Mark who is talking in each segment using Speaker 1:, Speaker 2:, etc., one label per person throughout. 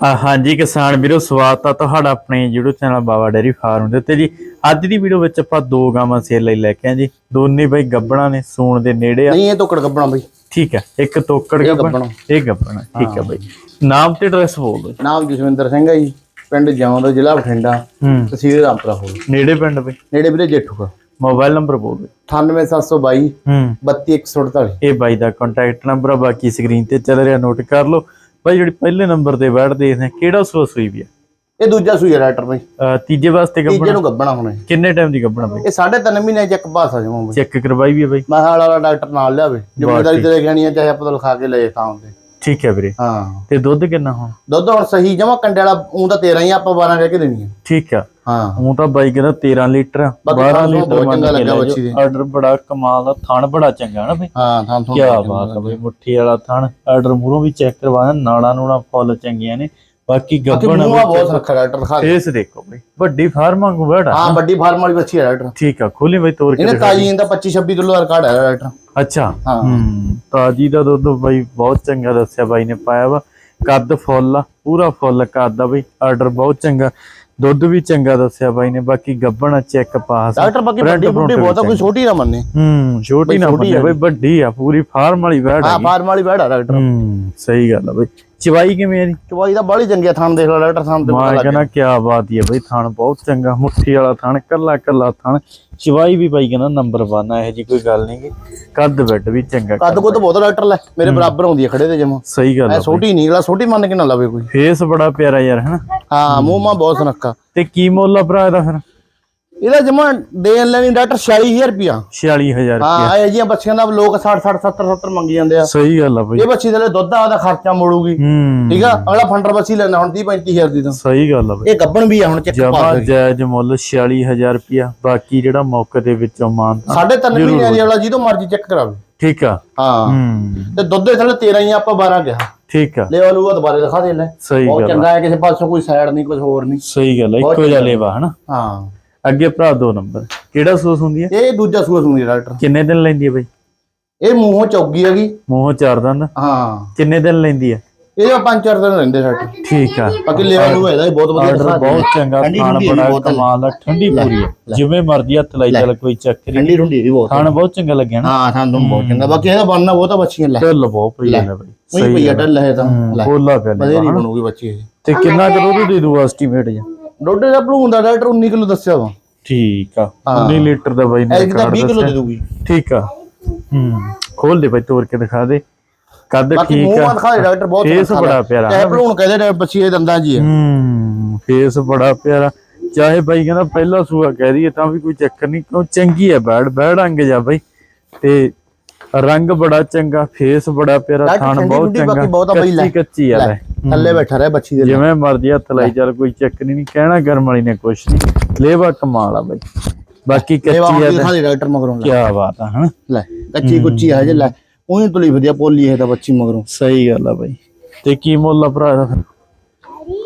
Speaker 1: ਆ ਹਾਂਜੀ ਕਿਸਾਨ ਵੀਰੋ ਸਵਾਗਤ ਆ ਤੁਹਾਡਾ ਆਪਣੇ YouTube channel Baba dairy farm ਦੇ ਉੱਤੇ ਜੀ। ਅੱਜ ਦੀ ਵੀਡੀਓ ਵਿੱਚ ਆਪਾਂ ਦੋ ਗਾਵਾਂ ਸੇਲ ਲਈ ਲੈ ਕੇ ਆਏ ਜੀ। ਦੋਨੇ ਬਈ ਗੱਬਣਾ ਨੇ ਸੂਣ ਦੇ ਨੇੜੇ ਆ।
Speaker 2: ਨਹੀਂ ਇਹ ਤੋਕੜ ਗੱਬਣਾ ਬਈ।
Speaker 1: ਠੀਕ ਹੈ ਇੱਕ ਤੋਕੜ ਗੱਬਣ। ਇਹ ਗੱਬਣਾ ਠੀਕ ਹੈ ਬਈ। ਨਾਮ ਤੇ ਐਡਰੈਸ ਬੋਲ ਦਿਓ।
Speaker 2: ਨਾਮ ਜਸਵਿੰਦਰ ਸਿੰਘ ਹੈ ਜੀ ਪਿੰਡ ਜੌਂਦ ਜ਼ਿਲ੍ਹਾ ਬਠਿੰਡਾ ਤਹਿਸੀਲ ਰਾਮਪੁਰਾ ਹੋਲ
Speaker 1: ਨੇੜੇ ਪਿੰਡ ਬਈ।
Speaker 2: ਨੇੜੇ ਵੀਰੇ ਜੇਠੂਗਾ
Speaker 1: ਮੋਬਾਈਲ ਨੰਬਰ ਬੋਲ ਦਿਓ।
Speaker 2: 98722
Speaker 1: ਹੂੰ।
Speaker 2: 32148
Speaker 1: ਇਹ ਬਾਈ ਦਾ ਕੰਟੈਕਟ ਨੰਬਰ ਆ ਬਾਕੀ ਸਕਰੀਨ ਤੇ ਚੱਲ ਰਿਹਾ ਨੋਟ ਕਰ ਲਓ। ਬਾਈ ਜਿਹੜੀ ਪਹਿਲੇ ਨੰਬਰ ਤੇ ਬੈਠ ਦੇਖਦੇ ਆ ਕਿਹੜਾ ਸੂਆ ਸੂਈ ਵੀ ਆ?
Speaker 2: ਇਹ ਦੂਜਾ ਸੂਈ ਰਾਈਟਰ ਬਈ
Speaker 1: ਅਹ ਤੀਜੇ ਵਾਸਤੇ
Speaker 2: ਤੀਜੇ
Speaker 1: ਗੱਬਣਾ
Speaker 2: ਨੂੰ ਗੱਬਣਾ ਹੁਣ।
Speaker 1: ਕਿੰਨੇ ਟਾਈਮ ਦੀ ਗੱਬਣਾ ਬਈ
Speaker 2: ਇਹ ਸਾਢੇ ਤਿੰਨ ਮਹੀਨੇ ਚ ਇੱਕ ਪਾਸਾ ਜਮਾ ਬਈ
Speaker 1: ਚੈੱਕ ਕਰਵਾਈ ਵੀ ਆ ਬਈ
Speaker 2: ਮੈਂ ਹਾਲ ਵਾਲਾ ਡਾਕਟਰ ਨਾਲ ਲਿਆਵੇ ਜ਼ਿੰਮੇਦਾਰੀ ਤੇ ਲੈਣੀ ਹੈ ਚਾਹੇ ਆਪਾਂ ਤੋਂ ਲਿਖਾ ਕੇ ਲੈ ਥਾਂ ਤੇ
Speaker 1: ਠੀਕ ਹੈ ਵੀਰੇ।
Speaker 2: ਹਾਂ।
Speaker 1: ਤੇ ਦੁੱਧ ਕਿੰਨਾ ਹੁਣ?
Speaker 2: ਦੁੱਧ ਹੁਣ ਸਹੀ ਜਮਾ ਕੰਡੇ ਵਾਲਾ ਉਹ ਤਾਂ 13 ਹੀ ਆ, ਆਪਾਂ 12 ਕਹਿ ਕੇ ਦੇਣੀ ਹੈ
Speaker 1: ਠੀਕ ਆ।
Speaker 2: ਹਾਂ।
Speaker 1: ਉਹ ਤਾਂ ਬਾਈ ਕਹਿੰਦਾ 13 ਲੀਟਰ ਆ,
Speaker 2: ਬਾਕੀ
Speaker 1: 12
Speaker 2: ਥਾਣ
Speaker 1: ਲੀਟਰ
Speaker 2: ਬਹੁਤ
Speaker 1: ਮੰਨ
Speaker 2: ਚੰਗਾ
Speaker 1: ਕੇ
Speaker 2: ਲੱਗਾ
Speaker 1: ਲੈ
Speaker 2: ਬੱਚੀ ਦੇ।
Speaker 1: ਆਰਡਰ ਬੜਾ ਕਮਾਲ ਦਾ ਥਣ ਬੜਾ ਚੰਗਾ ਨਾ ਬਈ।
Speaker 2: ਹਾਂ ਥਾਂ ਤੋਂ
Speaker 1: ਕੀ ਬਾਤ ਆ ਬਈ ਮੁੱਠੀ ਵਾਲਾ ਥਣ। ਆਰਡਰ ਮੂਰੋਂ ਵੀ ਚੈੱਕ ਕਰਵਾਇਆ ਨਾੜਾ ਨੂੜਾ ਫੁੱਲ ਚੰਗੀਆਂ ਨੇ। ਬਾਕੀ
Speaker 2: ਬਾਕੀ
Speaker 1: ਗੱਬਣ
Speaker 2: ਮੂੰਹ ਆ ਬਹੁਤ ਰੱਖਾ ਡਾਕਟਰ ਦੇ।
Speaker 1: ਫੇਸ ਦੇਖੋ ਬਈ ਵੱਡੀ ਫਾਰਮਾਂ ਕੋ ਬੜਾ
Speaker 2: ਹਾਂ ਵੱਡੀ ਫਾਰਮ ਵਾਲੀ ਬੱਚੀ ਹੈ ਡਾਕਟਰ।
Speaker 1: ਠੀਕ ਆ ਖੋਲੀ ਬਈ ਤੋੜ ਕੇ
Speaker 2: ਇਹਨੇ
Speaker 1: ਦਿਖਾ।
Speaker 2: ਤਾਜੀ ਇਹਦਾ 25 26 ਕਿਲੋ ਦਾ ਰਿਕਾਰਡ ਹੈ ਡਾਕਟਰ।
Speaker 1: ਅੱਛਾ।
Speaker 2: ਹਾਂ।
Speaker 1: ਹੂੰ। ਤਾਜੀ ਦਾ ਦੁੱਧ ਬਾਈ ਬਹੁਤ ਚੰਗਾ ਦੱਸਿਆ ਬਾਈ ਨੇ ਪਾਇਆ ਵਾ। ਕੱਦ ਫੁੱਲ ਆ ਪੂਰਾ ਫੁੱਲ ਕੱਦ ਆ ਬਈ ਆਰਡਰ ਬਹੁਤ ਚੰਗਾ। ਦੁੱਧ ਵੀ ਚੰਗਾ ਦੱਸਿਆ ਬਾਈ ਨੇ ਬਾਕੀ ਗੱਬਣ ਚੈੱਕ ਪਾਸ
Speaker 2: ਡਾਕਟਰ ਬਾਕੀ ਵੱਡੀ ਬੁੱਢੀ ਬਹੁਤ ਆ ਕੋਈ ਛੋਟੀ ਨਾ ਮੰਨੇ।
Speaker 1: ਹੂੰ ਛੋਟੀ ਨਾ ਮੰਨੇ
Speaker 2: ਆ
Speaker 1: ਬਈ ਵੱਡੀ ਆ ਪੂਰੀ ਫਾਰਮ ਵਾਲੀ
Speaker 2: ਹਾਂ
Speaker 1: ਆ
Speaker 2: ਫਾਰਮ ਵਾਲੀ ਬੈੜਾ ਡਾਕਟਰ।
Speaker 1: ਹੂੰ ਸਹੀ ਗੱਲ ਆ ਬਈ। ਚਵਾਈ ਕਿਵੇਂ ਆ ਜੀ?
Speaker 2: ਚਵਾਈ ਦਾ ਬਾਲੀ ਚੰਗੀ ਆ ਥਾਂ ਦੇਖ ਲਓ ਡਾਕਟਰ ਥਾਂ ਤੇ ਪਤਾ
Speaker 1: ਕਹਿੰਦਾ ਕੀ ਬਾਤ ਹੀ ਆ ਬਈ ਥਣ ਬਹੁਤ ਚੰਗਾ ਮੁੱਠੀ ਵਾਲਾ ਥਣ ਕੱਲਾ ਕੱਲਾ ਥਣ। ਚਵਾਈ ਵੀ ਬਾਈ ਕਹਿੰਦਾ ਨੰਬਰ 1 ਆ ਇਹ ਜੀ ਕੋਈ ਗੱਲ ਨਹੀਂ ਕੱਦ ਬੈੱਡ ਵੀ ਚੰਗਾ
Speaker 2: ਕੱਦ ਕੋ ਤਾਂ ਬਹੁਤ ਡਾਕਟਰ ਲੈ ਮੇਰੇ ਬਰਾਬਰ ਹੁੰਦੀ ਹੈ ਖੜੇ ਤੇ ਜਮਾ
Speaker 1: ਸਹੀ ਗੱਲ
Speaker 2: ਐ ਛੋਟੀ ਨਹੀਂ ਗਲਾ ਛੋਟੀ ਮੰਨ ਕੇ ਨਾ ਲਵੇ ਕੋਈ।
Speaker 1: ਫੇਸ ਬੜਾ ਪਿਆਰਾ ਯਾਰ ਹਨਾ?
Speaker 2: ਹਾਂ ਮੂੰਹ ਮਾ ਬਹੁਤ ਸੁਨੱਖਾ।
Speaker 1: ਤੇ ਕੀ ਮੁੱਲ ਆ ਭਰਾ ਇਹਦਾ ਫਿਰ?
Speaker 2: ਇਹਦਾ ਜਮਾ ਦੇਣ ਲੈਣੀ ਡਾਕਟਰ 46000 ਰੁਪਿਆ
Speaker 1: 46000
Speaker 2: ਹਾਂ ਇਹ ਜੀਆਂ ਬੱਚੀਆਂ ਦਾ ਲੋਕ 60 60 70 70 ਮੰਗੀ ਜਾਂਦੇ ਆ।
Speaker 1: ਸਹੀ ਗੱਲ ਆ ਬਈ।
Speaker 2: ਇਹ ਬੱਚੀ ਦੇ ਲਈ ਦੁੱਧ ਆ ਉਹਦਾ ਖਰਚਾ ਮੋੜੂਗੀ।
Speaker 1: ਹੂੰ।
Speaker 2: ਠੀਕ ਆ? ਅਗਲਾ ਫੰਡਰ ਬੱਚੀ ਲੈਣਾ ਹੁਣ 30 35000 ਦੀ ਤਾਂ।
Speaker 1: ਸਹੀ ਗੱਲ ਆ ਬਈ।
Speaker 2: ਇਹ ਗੱਬਣ ਵੀ ਆ ਹੁਣ ਚੱਕ
Speaker 1: ਜਮਾ
Speaker 2: ਪਾ
Speaker 1: ਜਾਇਜ਼ ਮੁੱਲ 46000 ਰੁਪਿਆ ਬਾਕੀ ਜਿਹੜਾ ਮੌਕੇ ਦੇ ਵਿੱਚੋਂ ਮਾਨਤਾ
Speaker 2: ਸਾਢੇ ਤਿੰਨ ਮਹੀਨਿਆਂ ਦੀ ਵਾਲਾ ਜਿਹਦੋਂ ਮਰਜ਼ੀ ਚੈੱਕ ਕਰਾਵੇ
Speaker 1: ਠੀਕ ਆ।
Speaker 2: ਹਾਂ।
Speaker 1: ਹੂੰ।
Speaker 2: ਤੇ ਦੁੱਧ ਦੇ ਥੱਲੇ 13 ਹੀ ਆ, ਆਪਾਂ 12 ਕਿਹਾ।
Speaker 1: ਠੀਕ ਆ।
Speaker 2: ਲੈ ਵਾਲੂਗਾ ਦੁਬਾਰੇ ਦਿਖਾ ਦੇ ਲੈ
Speaker 1: ਸਹੀ
Speaker 2: ਬਹੁਤ
Speaker 1: ਗੱਲ ਆ।
Speaker 2: ਚੰਗਾ ਹੈ ਕਿਸੇ ਪਾਸੋਂ ਕੋਈ ਸਾਈਡ ਨਹੀਂ ਕੁਝ ਹੋਰ ਨਹੀਂ।
Speaker 1: ਸਹੀ ਗੱਲ ਆ
Speaker 2: ਬਹੁਤ
Speaker 1: ਇੱਕੋ ਜਿਹਾ। ਲੇਵਾ ਹਨਾ?
Speaker 2: ਹਾਂ।
Speaker 1: ਅੱਗੇ ਭਰਾ ਦੋ ਨੰਬਰ। ਕਿਹੜਾ ਸੂਸ ਹੁੰਦੀ ਹੈ?
Speaker 2: ਇਹ ਦੂਜਾ ਸੂਆ ਸੁਣੀ ਡਾਕਟਰ।
Speaker 1: ਕਿੰਨੇ ਦਿਨ ਲੈਂਦੀ ਹੈ ਬਈ?
Speaker 2: ਇਹ ਮੂੰਹੋਂ ਚੌਗੀ ਹੈਗੀ।
Speaker 1: ਮੂੰਹੋਂ ਚਾਰ ਦੰਦ?
Speaker 2: ਹਾਂ।
Speaker 1: ਕਿੰਨੇ ਦਿਨ ਲੈਂਦੀ ਹੈ?
Speaker 2: ਇਹ ਪੰਜ ਚਾਰ ਦਿਨ ਰਹਿੰਦੇ ਸਾਡੇ।
Speaker 1: ਠੀਕ ਆ।
Speaker 2: ਬਾਕੀ ਲੈ ਵਾਲੂ ਇਹਦਾ ਵੀ ਬਹੁਤ ਵਧੀਆ
Speaker 1: ਆਰਡਰ। ਬਹੁਤ ਚੰਗਾ
Speaker 2: ਠੰਡੀ
Speaker 1: ਖਾਣ ਬੜਾ। ਕਮਾਲ ਦਾ ਠੰਡੀ ਪੂਰੀ ਹੈ ਜਿਵੇਂ ਮਰਜ਼ੀ ਹੱਥ ਲਾਈ ਚੱਲ ਕੋਈ ਚੱਕਰ ਨਹੀਂ।
Speaker 2: ਠੰਡੀ ਠੰਡੀ ਵੀ ਬਹੁਤ
Speaker 1: ਖਾਣ ਬਹੁਤ ਚੰਗਾ ਲੱਗਿਆ ਨਾ।
Speaker 2: ਹਾਂ ਤੋਂ ਬਹੁਤ ਚੰਗਾ। ਬਾਕੀ ਇਹਦਾ ਬਣਨਾ ਬਹੁਤ ਆ ਬੱਚੀਆਂ ਲੈ।
Speaker 1: ਢਿੱਲ ਬਹੁਤ ਪਈ ਹੈ ਬਈ।
Speaker 2: ਉਹੀ ਪਈ ਆ ਟੱਲ ਹੈ ਤਾਂ ਲੈ।
Speaker 1: ਬੋਲਾ ਪਿਆ
Speaker 2: ਵਧੀਆ ਨਹੀਂ ਬਣੂਗੀ ਬੱਚੀ
Speaker 1: ਤੇ ਕਿੰਨਾ ਕੁ ਦੁੱਧ ਦੇ ਦੂ ਐਸਟੀਮੇਟ ਜਾਂ
Speaker 2: ਡੋਡੇ ਦਾ ਭਲੂਣ ਦਾ ਡਾਕਟਰ 19 ਕਿਲੋ ਦੱਸਿਆ ਵਾ।
Speaker 1: ਠੀਕ ਆ
Speaker 2: ਹਾਂ।
Speaker 1: 19 ਲੀਟਰ ਦਾ ਬਾਈ ਨੇ ਰਿਕਾਰਡ
Speaker 2: 20 ਕਿਲੋ
Speaker 1: ਦੱਸਿਆ।
Speaker 2: ਦੇ ਦੂਗੀ
Speaker 1: ਠੀਕ ਆ। ਹੂੰ ਖੋਲ ਦੇ ਬਾਈ ਤੋੜ ਕੇ ਦਿਖਾ ਦੇ। ਕੱਦ
Speaker 2: ਬਾਕੀ
Speaker 1: ਠੀਕ ਆ।
Speaker 2: ਦੇ ਡਾਕਟਰ ਬਹੁਤ
Speaker 1: ਫੇਸ ਬੜਾ ਪਿਆਰਾ
Speaker 2: ਚਾਹੇ ਭਲੂਣ ਕਹਦੇ ਬੱਚੀ ਦੰਦਾਂ ਜੀ ਆ।
Speaker 1: ਹੂੰ ਫੇਸ ਬੜਾ ਪਿਆਰਾ। ਚਾਹੇ ਬਾਈ ਕਹਿੰਦਾ ਪਹਿਲਾ ਸੂਆ ਕਹਿ ਦਈਏ ਤਾਂ ਵੀ ਕੋਈ ਚੱਕਰ ਨਹੀਂ। ਕਿਉਂ? ਚੰਗੀ ਹੈ ਬੈੜ ਬੈੜ ਅੰਗ ਜਾ ਬਾਈ। ਤੇ ਰੰਗ ਬੜਾ ਚੰਗਾ ਫੇਸ ਬੜਾ ਪਿਆਰਾ ਥਣ
Speaker 2: ਠੰਡੀ
Speaker 1: ਬਹੁਤ ਚੰਗਾ।
Speaker 2: ਬਾਕੀ ਆ।
Speaker 1: ਕੱਚੀ ਕੱਚੀ ਆ ਲੈ।
Speaker 2: ਥੱਲੇ ਬੈਠਾ ਰਹਿ ਬੱਚੀ ਦੇ
Speaker 1: ਜਿਵੇਂ ਮਰਜ਼ੀ ਹੱਥ ਲਾਈ ਚੱਲ ਕੋਈ ਚੱਕਰ ਨਹੀਂ ਕਹਿਣਾ ਗਰਮ ਵਾਲੀ ਨੇ ਕੁਛ ਨਹੀਂ। ਲੇਵਾ ਕਮਾਲ ਆ ਬਾਈ। ਬਾਕੀ ਕੱਚੀ ਆ
Speaker 2: ਦੇ ਡਾਕਟਰ ਮਗਰੋਂ। ਲੈ
Speaker 1: ਕੀ ਬਾਤ ਆ ਹਨਾ?
Speaker 2: ਲੈ ਕੱਚੀ ਕੁੱਚੀ ਹੈ ਜੇ ਲੈ। ਉਹੀ ਤੁਲੀ ਵਧੀਆ ਪੋਲੀ ਹੈ ਤਾਂ ਬੱਚੀ ਮਗਰੋਂ।
Speaker 1: ਸਹੀ ਗੱਲ ਆ ਬਾਈ। ਤੇ ਕੀ ਮੁੱਲ ਆ ਭਰਾ ਫਿਰ?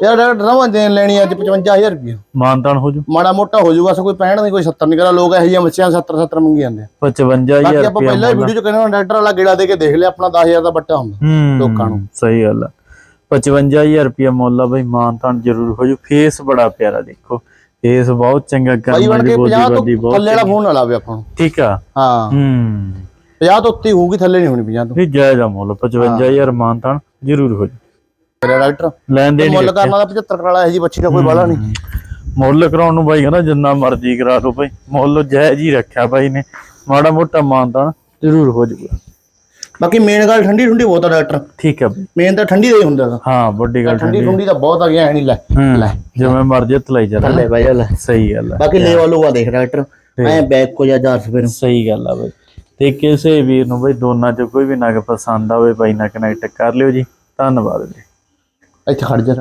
Speaker 2: ਯਾਰ ਡਾਕਟਰ ਰਵਾਂ ਦੇਣ ਲੈਣੀ ਅੱਜ 55000 ਰੁਪਏ
Speaker 1: ਮਾਨਤਾਨ ਹੋ ਜੂ?
Speaker 2: ਮਾੜਾ ਮੋਟਾ ਹੋ ਜਾਊਗਾ ਸੋ ਕੋਈ 65 ਨਹੀਂ ਕੋਈ 70 ਨਹੀਂ ਕਰਾ ਲੋਕ ਇਹੋ ਜਿਹੀਆਂ ਬੱਚਿਆਂ 70 70 ਮੰਗੀ ਜਾਂਦੇ ਆ।
Speaker 1: 55000
Speaker 2: ਬਾਕੀ ਆਪਾਂ
Speaker 1: ਰੁਪਏ
Speaker 2: ਪਹਿਲਾਂ ਵੀਡੀਓ ਚ ਕਹਿੰਦੇ ਡਾਕਟਰ ਵਾਲਾ ਗੇੜਾ ਦੇ ਕੇ ਦੇਖ ਲਿਆ ਆਪਣਾ 10000 ਦਾ ਬੱਟਾ ਹੁੰਦਾ ਲੋਕਾਂ ਨੂੰ।
Speaker 1: ਸਹੀ ਗੱਲ ਆ। 55000 ਰੁਪਏ ਮੁੱਲ ਆ ਬਈ ਮਾਨਤਾਨ ਜ਼ਰੂਰ ਹੋ ਜੂ ਫੇਸ ਬੜਾ ਪਿਆਰਾ ਦੇਖੋ। ਫੇਸ ਬਹੁਤ ਚੰਗਾ
Speaker 2: ਭਾਈ
Speaker 1: ਕਰਮ
Speaker 2: 50
Speaker 1: ਬੰਦੀ
Speaker 2: ਤੋਂ
Speaker 1: ਬਹੁਤ
Speaker 2: ਥੱਲੇ ਵਾਲਾ ਫੋਨ ਲਾਵੇ ਆਪਾਂ ਨੂੰ।
Speaker 1: ਠੀਕ ਆ?
Speaker 2: ਹਾਂ।
Speaker 1: ਹੂੰ।
Speaker 2: 50 ਤੋਂ ਉੱਤੇ ਹੋਊਗੀ ਥੱਲੇ ਨਹੀਂ ਹੋਣੀ 50 ਤੋਂ।
Speaker 1: ਇਹ ਜਾਇਜ਼ ਆ ਮੁੱਲ 55000 ਮਾਨਤਾਨ ਜ਼ਰੂਰ ਹੋ ਜੂ
Speaker 2: ਮੇਰਾ ਡਾਕਟਰ
Speaker 1: ਲੈਣ ਦੇ
Speaker 2: ਮੁੱਲ ਕਰਨਾ ਦਾ 75 ਕਰਾਲਾ ਇਹ ਜੀ ਬੱਚੀ ਦਾ ਕੋਈ ਬਾਲਾ ਨਹੀਂ।
Speaker 1: ਮੁੱਲ ਕਰਾਉਣ ਨੂੰ ਬਾਈ ਕਹਿੰਦਾ ਜਿੰਨਾ ਮਰਜ਼ੀ ਕਰਾ ਦੋ ਬਾਈ। ਮੁੱਲ ਜਾਇਜ਼ ਹੀ ਰੱਖਿਆ ਬਾਈ ਨੇ। ਮਾੜਾ ਮੋਟਾ ਮਾਨਤਾਨ ਜ਼ਰੂਰ ਹੋ ਜੂਗਾ
Speaker 2: ਬਾਕੀ ਮੇਨ ਗੱਲ ਠੰਡੀ ਠੰਡੀ ਬਹੁਤ ਆ ਡਾਕਟਰ
Speaker 1: ਠੀਕ ਬਾਈ
Speaker 2: ਮੇਨ ਤਾਂ ਠੰਡੀ ਦਾ ਹੀ ਹੁੰਦਾ ਗਾ।
Speaker 1: ਹਾਂ ਵੱਡੀ ਗੱਲ
Speaker 2: ਠੰਡੀ ਠੰਡੀ। ਤਾਂ ਬਹੁਤ ਆ ਗਿਆ ਐ ਨਹੀਂ ਲੈ
Speaker 1: ਹੂੰ ਜਿਵੇਂ ਮਰਜ਼ੀ ਹੱਥ ਲਾਈ ਚੱਲ।
Speaker 2: ਲੈ ਬਾਈ ਲੈ।
Speaker 1: ਸਹੀ ਗੱਲ ਆ।
Speaker 2: ਬਾਕੀ ਲੈ ਵਾਲੂ ਆ ਦੇਖ ਡਾਕਟਰ ਐ ਬੈਕ ਕੋ ਜਾ ਜਾ ਫਿਰ
Speaker 1: ਸਹੀ ਗੱਲ ਆ ਬਈ। ਤੇ ਕਿਸੇ ਵੀਰ ਨੂੰ ਬਈ ਦੋਨਾਂ ਚ ਕੋਈ ਵੀ ਨਗ ਪਸੰਦ ਆਵੇ ਬਾਈ ਨਾਲ ਕਨੈਕਟ ਕਰ ਲਿਓ ਜੀ। ਧੰਨਵਾਦ ਜੀ।
Speaker 2: ਇੱਥੇ ਖੜ ਜਾ।